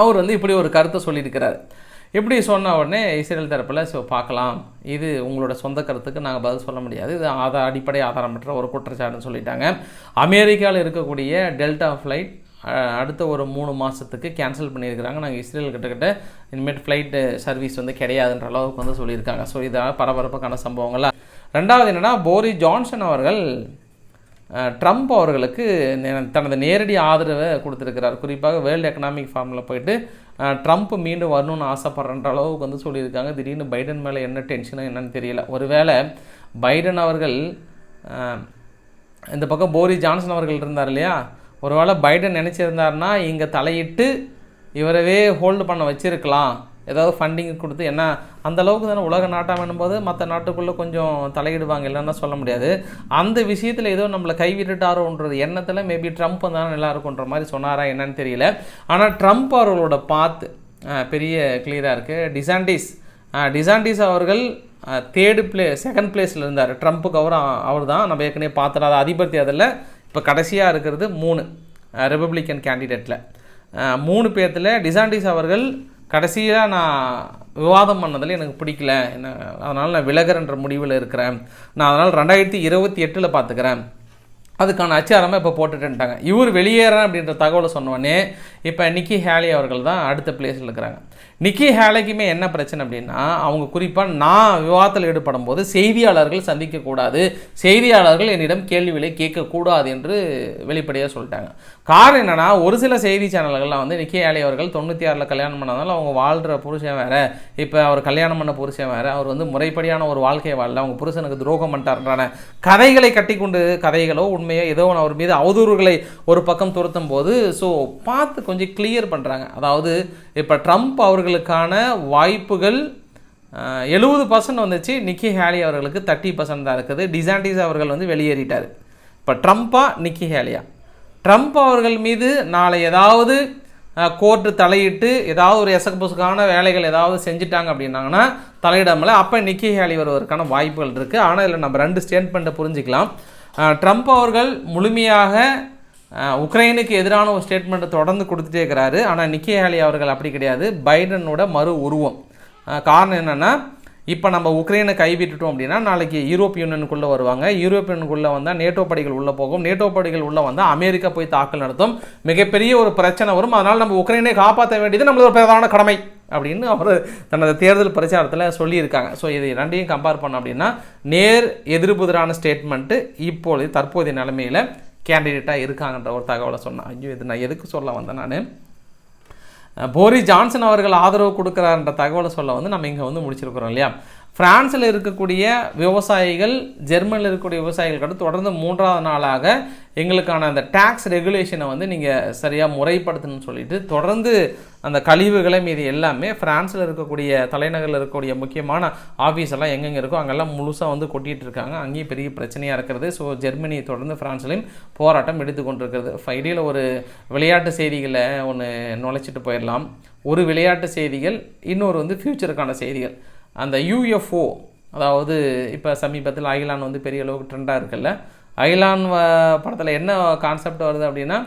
அவர் வந்து இப்படி ஒரு கருத்தை சொல்லியிருக்கிறார். இப்படி சொன்ன உடனே இஸ்ரேல் தரப்பில் ஸோ பார்க்கலாம். இது உங்களோட சொந்த கருத்துக்கு நாங்கள் பதில் சொல்ல முடியாது. இது ஆதார அடிப்படை ஆதாரமற்ற ஒரு குற்றச்சாட்டுன்னு சொல்லிட்டாங்க. அமெரிக்காவில் இருக்கக்கூடிய டெல்டா ஃப்ளைட் அடுத்த ஒரு மூணு மாதத்துக்கு கேன்சல் பண்ணியிருக்கிறாங்க. நாங்கள் இஸ்ரேல் கிட்டக்கிட்ட இனிமேட் ஃப்ளைட்டு சர்வீஸ் வந்து கிடையாதுன்ற அளவுக்கு வந்து சொல்லியிருக்காங்க. ஸோ இதாக பரபரப்புக்கான சம்பவங்களாக ரெண்டாவது என்னென்னா போரி ஜான்சன் அவர்கள் ட்ரம்ப் அவர்களுக்கு தனது நேரடி ஆதரவை கொடுத்துருக்கிறார். குறிப்பாக வேர்ல்டு எக்கனாமிக் ஃபார்மில் போயிட்டு ட்ரம்ப் மீண்டும் வரணும்னு ஆசைப்படுறன்ற அளவுக்கு வந்து சொல்லியிருக்காங்க. திடீர்னு பைடன் மேலே என்ன டென்ஷனோ என்னன்னு தெரியல. ஒருவேளை பைடன் அவர்கள் இந்த பக்கம் போரி ஜான்சன் அவர்கள் இருந்தார் இல்லையா? ஒருவேளை பைடன் நினச்சிருந்தாருன்னா இங்கே தலையிட்டு இவரவே ஹோல்டு பண்ண வச்சுருக்கலாம். ஏதாவது ஃபண்டிங் கொடுத்து என்ன அந்த அளவுக்கு தானே உலக நாட்டம் போது மற்ற நாட்டுக்குள்ளே கொஞ்சம் தலையிடுவாங்க இல்லைன்னா சொல்ல முடியாது. அந்த விஷயத்தில் ஏதோ நம்மளை கைவிட்டுட்டாரோன்றது எண்ணத்தில் மேபி ட்ரம்ப் வந்தாலும் நல்லா இருக்குன்ற மாதிரி சொன்னாரா என்னன்னு தெரியல. ஆனால் ட்ரம்ப் அவர்களோட பார்த்து பெரிய கிளியராக இருக்குது டிசாண்டிஸ் டிசாண்டிஸ் அவர்கள் தேர்டு பிளே செகண்ட் பிளேஸில் இருந்தார். ட்ரம்ப்புக்கு அவர் அவர் தான் நம்ம ஏற்கனவே பார்த்துடாத அதிபர் தேர்தலில் இப்போ கடைசியாக இருக்கிறது மூணு ரிப்பப்ளிக்கன் கேண்டிடேட்டில் மூணு பேர்த்தில் டிசாண்டிஸ் அவர்கள் கடைசியாக நான் விவாதம் பண்ணதில் எனக்கு பிடிக்கல. என்ன அதனால் நான் விலகிறன்ற முடிவில் இருக்கிறேன். நான் அதனால் ரெண்டாயிரத்தி இருபத்தி எட்டில் பார்த்துக்கிறேன் அதுக்கான அச்சாரமாக இப்போ போட்டுட்டுட்டாங்க இவர் வெளியேறேன் அப்படின்ற தகவலை சொன்னோடனே இப்போ நிக்கி ஹேலி அவர்கள் தான் அடுத்த பிளேஸில் இருக்கிறாங்க. நிக்கி ஹேலைக்குமே என்ன பிரச்சனை அப்படின்னா அவங்க குறிப்பாக நான் விவாதத்தில் ஈடுபடும் போது செய்தியாளர்கள் சந்திக்கக்கூடாது செய்தியாளர்கள் என்னிடம் கேள்விகளை கேட்கக்கூடாது என்று வெளிப்படையாக சொல்லிட்டாங்க. காரணம் என்னென்னா ஒரு சில செய்தி சேனல்கள்லாம் வந்து நிக்கி ஹேலை அவர்கள் தொண்ணூற்றி ஆறில் கல்யாணம் பண்ணதால் அவங்க வாழ்கிற புருஷன் வேற இப்போ அவர் கல்யாணம் பண்ண புருஷன் வேறு அவர் வந்து முறைப்படியான ஒரு வாழ்க்கையை வாழல அவங்க புருஷனுக்கு துரோகம் பண்ணிட்டாருன்றான கதைகளை கட்டிக்கொண்டு கதைகளோ உண்மையோ ஏதோ ஒன்று அவர் மீது அவதூறுகளை ஒரு பக்கம் துரத்தும் போது ஸோ பார்த்து கொஞ்சம் கிளியர் பண்ணுறாங்க அதாவது இப்போ ட்ரம்ப் அவர்கள் அவர்களுக்கான வாய்ப்புகள் எழுபது பர்சன்ட் வந்துச்சு. நிக்கி ஹேலி அவர்களுக்கு தேர்ட்டி பர்சன்ட் தான் இருக்குது. டிசாண்டிஸ் அவர்கள் வந்து வெளியேறிட்டார். இப்போ ட்ரம்ப்பா நிக்கி ஹேலியா. ட்ரம்ப் அவர்கள் மீது நாளை ஏதாவது கோர்ட்டு தலையிட்டு ஏதாவது ஒரு எசகுபசுக்கான வேலைகள் ஏதாவது செஞ்சுட்டாங்க அப்படின்னாங்கன்னா தலையிடாமல அப்போ நிக்கி ஹேலி வருவதற்கான வாய்ப்புகள் இருக்குது ஆனால் இதில் நம்ம ரெண்டு ஸ்டேட்மெண்ட்டை புரிஞ்சுக்கலாம். ட்ரம்ப் அவர்கள் முழுமையாக உக்ரைனுக்கு எதிரான ஒரு ஸ்டேட்மெண்ட்டை தொடர்ந்து கொடுத்துட்டே இருக்கிறாரு. ஆனால் நிக்கி ஹேலி அவர்கள் அப்படி கிடையாது. பைடனோட மறு உருவம். காரணம் என்னென்னா இப்போ நம்ம உக்ரைனை கைவிட்டுட்டோம் அப்படின்னா நாளைக்கு யூரோப் யூனியனுக்குள்ளே வருவாங்க. யூரோப் யூனியனுக்குள்ளே வந்தால் நேட்டோ படைகள் உள்ளே போகும். நேட்டோ படைகள் உள்ளே வந்தால் அமெரிக்கா போய் தாக்கல் நடத்தும். மிகப்பெரிய ஒரு பிரச்சனை வரும். அதனால் நம்ம உக்ரைனை காப்பாற்ற வேண்டியது நம்மளோட பிரதான கடமை அப்படின்னு அவர் தனது தேர்தல் பிரச்சாரத்தில் சொல்லியிருக்காங்க. ஸோ இது ரெண்டையும் கம்பேர் பண்ணோம் அப்படின்னா நேர் எதிர்புதிரான ஸ்டேட்மெண்ட்டு இப்பொழுது தற்போதைய நிலைமையில் கேண்டிடேட்டாக இருக்காங்கன்ற ஒரு தகவலை சொன்னேன். ஐயோ இது நான் எதுக்கு சொல்ல வந்தேன் நான்? போரி ஜான்சன் அவர்கள் ஆதரவு கொடுக்குறான்ற தகவலை சொல்ல வந்து நம்ம இங்கே வந்து முடிச்சிருக்கிறோம் இல்லையா? பிரான்ஸில் இருக்கக்கூடிய விவசாயிகள் ஜெர்மனியில் இருக்கக்கூடிய விவசாயிகள் கூட தொடர்ந்து மூன்றாவது நாளாக எங்களுக்கான அந்த டேக்ஸ் ரெகுலேஷனை வந்து நீங்கள் சரியாக முறைப்படுத்தணும்னு சொல்லிட்டு தொடர்ந்து அந்த கழிவுகளை மீது எல்லாமே பிரான்ஸில் இருக்கக்கூடிய தலைநகரில் இருக்கக்கூடிய முக்கியமான ஆஃபீஸ் எல்லாம் எங்கெங்கே இருக்கோ அங்கெல்லாம் முழுசாக வந்து கொட்டிகிட்டு இருக்காங்க. அங்கேயும் பெரிய பிரச்சனையாக இருக்கிறது. ஸோ ஜெர்மனியை தொடர்ந்து ஃப்ரான்ஸ்லையும் போராட்டம் எடுத்துக்கொண்டிருக்கிறது ஃபைடியில் ஒரு விளையாட்டு செய்திகளை ஒன்று நுழைச்சிட்டு போயிடலாம். ஒரு விளையாட்டு செய்திகள் இன்னொரு வந்து ஃப்யூச்சருக்கான செய்திகள். அந்த யூஎஃப்ஓ அதாவது இப்போ சமீபத்தில் அகிலான் வந்து பெரிய அளவுக்கு ட்ரெண்டாக இருக்குல்ல அகிலான் படத்தில் என்ன கான்செப்ட் வருது அப்படின்னா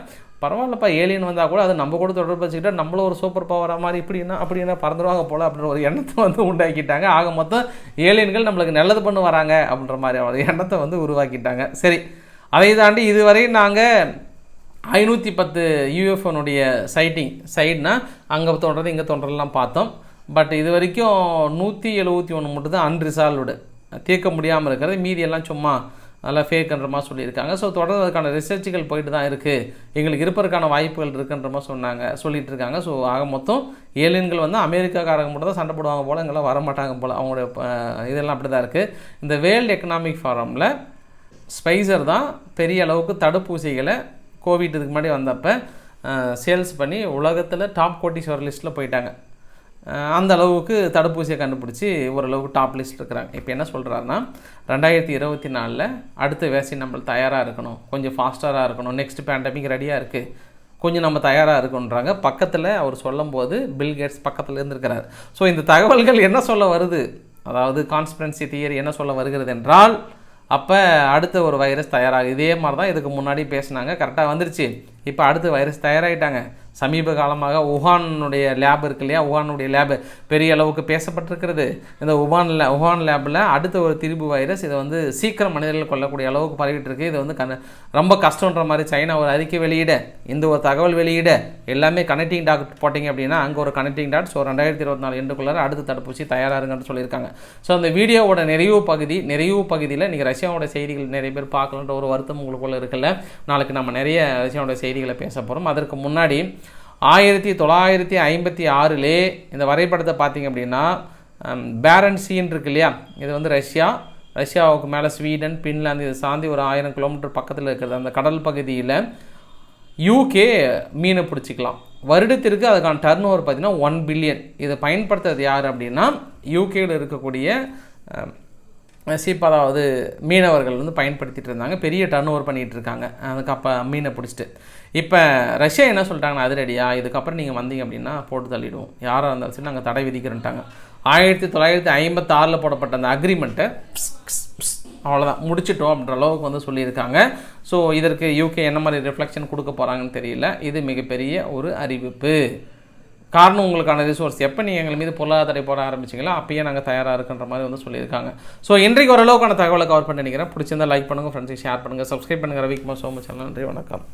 பரவாயில்லப்பா ஏலியன் வந்தால் கூட அது நம்ம கூட தொடர்பு வச்சுக்கிட்டால் நம்மளும் ஒரு சூப்பர் பவராக மாதிரி இப்படின்னா அப்படின்னா பறந்துருவாங்க போல அப்படின்ற ஒரு எண்ணத்தை வந்து உண்டாக்கிட்டாங்க. ஆக மொத்தம் ஏலியன்கள் நம்மளுக்கு நல்லது பண்ணு வராங்க அப்படின்ற மாதிரி ஒரு எண்ணத்தை வந்து உருவாக்கிட்டாங்க. சரி அதை தாண்டி இதுவரை நாங்கள் ஐநூற்றி பத்து யூஎஃப்ஓனுடைய சைட்டிங் சைட்னால் அங்கே தோன்றது இங்கே தோன்றதெல்லாம் பார்த்தோம். பட் இது வரைக்கும் நூற்றி எழுபத்தி ஒன்று மட்டும் தான் அன்ரிசால்வ்டு தீர்க்க முடியாமல் இருக்கிறது மீதியெல்லாம் சும்மா நல்லா ஃபேக்குன்ற மாதிரி சொல்லியிருக்காங்க. ஸோ தொடர்ந்து அதுக்கான ரிசர்ச்சுகள் போயிட்டு தான் இருக்குது எங்களுக்கு இருப்பதற்கான வாய்ப்புகள் இருக்குன்ற மாதிரி சொன்னாங்க சொல்லிட்டு இருக்காங்க ஸோ ஆக மொத்தம் ஏலியன்கள் வந்து அமெரிக்காக்காரங்க மட்டும் தான் சண்டை போடுவாங்க போல் எங்களாம் வர மாட்டாங்க போல். அவங்களுடைய இதெல்லாம் அப்படி தான் இருக்குது இந்த வேர்ல்டு எக்கனாமிக் ஃபாரமில் ஸ்பைசர் தான் பெரிய அளவுக்கு தடுப்பூசிகளை கோவிட் இதுக்கு முன்னாடி வந்தப்போ சேல்ஸ் பண்ணி உலகத்தில் டாப் கோட்டீஸ்வரர் லிஸ்ட்டில் போயிட்டாங்க. அந்த அளவுக்கு தடுப்பூசியை கண்டுபிடிச்சி ஓரளவுக்கு டாப் லிஸ்ட் இருக்கிறாங்க. இப்போ என்ன சொல்கிறாருன்னா ரெண்டாயிரத்தி இருபத்தி நாலில் அடுத்த வேக்சின் நம்ம தயாராக இருக்கணும் கொஞ்சம் ஃபாஸ்டராக இருக்கணும் நெக்ஸ்ட் பேண்டமிக் ரெடியாக இருக்குது கொஞ்சம் நம்ம தயாராக இருக்கணுன்றாங்க பக்கத்தில் அவர் சொல்லும்போது பில் கேட்ஸ் பக்கத்தில் இருந்திருக்கிறார். ஸோ இந்த தகவல்கள் என்ன சொல்ல வருது? அதாவது கான்ஸ்பிரன்சி தியரி என்ன சொல்ல வருகிறது என்றால் அப்போ அடுத்த ஒரு வைரஸ் தயாராகுது இதே மாதிரி தான் இதுக்கு முன்னாடி பேசினாங்க கரெக்டாக வந்துருச்சு. இப்போ அடுத்து வைரஸ் தயாராகிட்டாங்க சமீப காலமாக உஹானுடைய லேப் இருக்கு இல்லையா? உஹானுடைய லேப் பெரிய அளவுக்கு பேசப்பட்டிருக்கிறது. இந்த உஹான் லே உஹான் லேபில் அடுத்த ஒரு திரிபு வைரஸ் இதை வந்து சீக்கிரம் மனிதர்கள் கொல்லக்கூடிய அளவுக்கு பரவிட்டு இருக்கு இது வந்து கன ரொம்ப கஷ்டன்ற மாதிரி சைனா ஒரு அறிக்கை வெளியிட இந்த ஒரு தகவல் வெளியிட எல்லாமே கனெக்டிங் டாட் போட்டிங்க அப்படின்னா அங்கே ஒரு கனெக்டிங் டாட் ஸோ ரெண்டாயிரத்தி இருபத்தி நாலு எண்டுக்குள்ளார அடுத்த தடுப்பூசி தயாராருங்கன்னு சொல்லியிருக்காங்க. ஸோ அந்த வீடியோவோட நிறைவு பகுதி நிறைவு பகுதியில் நீங்கள் ரஷ்யாவோட செய்திகள் நிறைய பேர் பார்க்கலன்ற ஒரு வருத்தம் உங்களுக்குள்ளே இருக்குல்ல? நாளைக்கு நம்ம நிறைய ரஷ்யாவோட செய்திகளை பேச போகிறோம் அதற்கு முன்னாடி ஆயிரத்தி தொள்ளாயிரத்தி ஐம்பத்தி ஆறிலே இந்த வரைபடத்தை பார்த்தீங்க அப்படின்னா பேரன் இருக்கு இல்லையா? இது வந்து ரஷ்யா. ரஷ்யாவுக்கு மேலே ஸ்வீடன் பின்லாந்து இது சாந்தி ஒரு ஆயிரம் கிலோமீட்டர் பக்கத்தில் இருக்கிறது. அந்த கடல் பகுதியில் யூகே மீனை பிடிச்சிக்கலாம். வருடத்திற்கு அதுக்கான டர்ன் ஓவர் பார்த்தீங்கன்னா ஒன் பில்லியன் இதை பயன்படுத்துறது யார் அப்படின்னா யூகேயில் இருக்கக்கூடிய சிப் அதாவது மீனவர்கள் வந்து பயன்படுத்திகிட்டு இருந்தாங்க. பெரிய டர்ன் ஓவர் பண்ணிகிட்டு இருக்காங்க. அதுக்கு அப்போ மீனை பிடிச்சிட்டு. இப்போ ரஷ்யா என்ன சொல்லிட்டாங்கன்னா அதிரடியா இதுக்கப்புறம் நீங்கள் வந்தீங்க அப்படின்னா போட்டு தள்ளிடுவோம். யாராக இருந்தாலும் சரி நாங்கள் தடை விதிக்கிறோன்ட்டாங்க. ஆயிரத்தி தொள்ளாயிரத்தி ஐம்பத்தாறில் போடப்பட்ட அந்த அக்ரிமெண்ட்டை அவ்வளோதான் முடிச்சிட்டோம் அப்படின்ற அளவுக்கு வந்து சொல்லியிருக்காங்க. ஸோ இதற்கு யூகே என்ன மாதிரி ரிஃப்ளெக்ஷன் கொடுக்க போகிறாங்கன்னு தெரியல. இது மிகப்பெரிய ஒரு அறிவிப்பு. காரணம் உங்களுக்கான ரிசோர்ஸ் எப்போ நீங்கள் எங்கள் மீது பொருளாதார தடை போட ஆரம்பிச்சிங்களோ அப்பயே நாங்கள் தயாராக இருக்கின்ற மாதிரி வந்து சொல்லியிருக்காங்க. ஸோ இன்றைக்கு ஓரளவுக்கான தகவலை கவர் பண்ணி நினைக்கிறேன் பிடிச்சிருந்தால் லைக் பண்ணுங்கள் ஃப்ரெண்ட்ஸுக்கு ஷேர் பண்ணுங்கள் சப்ஸ்கிரைப் பண்ணுங்கள் ரவிக்குமார் சோம சேனல் நன்றி வணக்கம்.